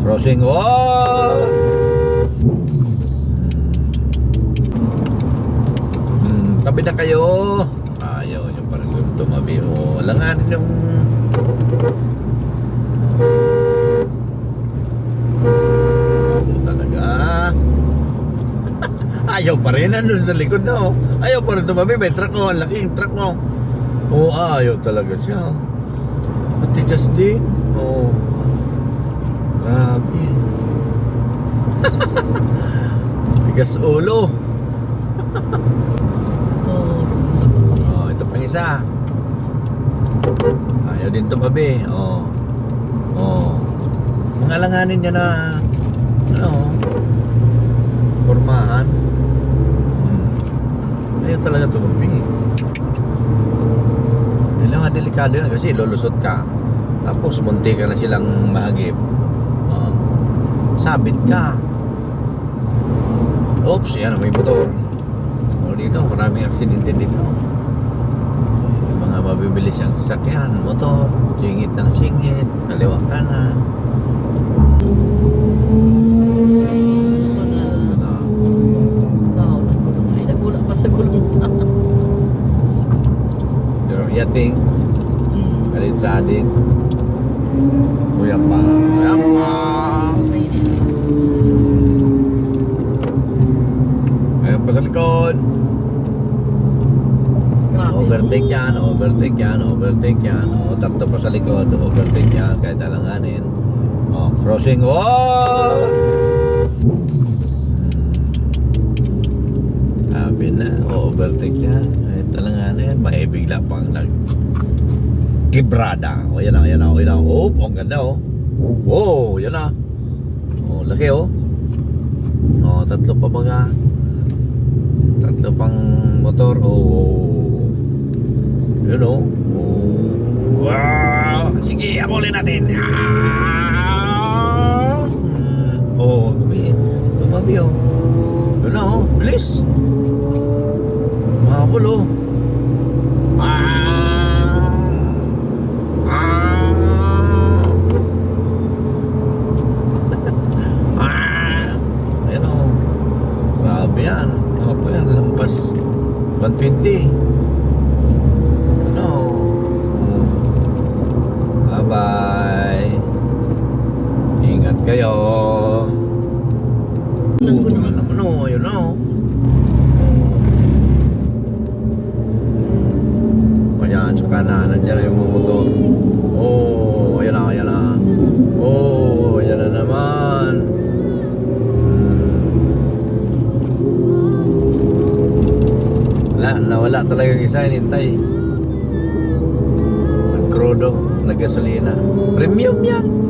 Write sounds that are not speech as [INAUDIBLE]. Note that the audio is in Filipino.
crossing. Oh! Hmm, tabi na kayo. Ayaw nyo parang yung tumabi. Oh, langanin yung... Oh, talaga. [LAUGHS] Ayaw pa rin. Nandun sa likod na oh. Ayaw pa rin tumabi. May truck oh. Ang laking truck oh. Oo, ayaw talaga siya. Matigas din. Oo. Grabe. Tigas ulo. Oh, ito pang isa. Ayaw din tumabi. Oh. Oh. Mga alanganin niya na ano, formahan. Hmm. Ayaw talaga tumabi. Nga delikado yun kasi lulusot ka. Tapos munti ka na silang mahagip. Oh. Sabit ka. Oops, yan may motor. O dito, maraming aksidente dito. Yung mga mabibilis ang sasakyan, motor, singit ng singit, kaliwa kanan. Ito na. Pero yating, kalit-salit. Kuya pa. Kuya pa. Ayun pa sa likod. Overtake yan, overtake yan, overtake yan. O, takto pa sa likod, overtake yan, kahit alanganin. O, crossing wall! Sabi na, overtake yan. Kahit alanganin, may bigla pang nag kibrada. O, yan na, yan na, yan na. Oh, ang ganda, oh. Wow, yan na. O, laki, oh. O, tatlo pa baga. Motor. Oh, yun oh. oh. Wow! Sige, abulin natin. Ah! Oh, tumabi. Tumabi oh. Na oh. Bilis. Mahabol oh. Ah! Ah! ah! Ayan oh. Grabe yan. Ako po yan. Lampas. 120. Ano? Bye-bye. Ingat kayo. Oo, naman naman oh. Ayun na oh. Ayan, sa kanan. Nandiyan yung motor. Isa, hinintay. Nagkrodo, naggasolina. Premium yan.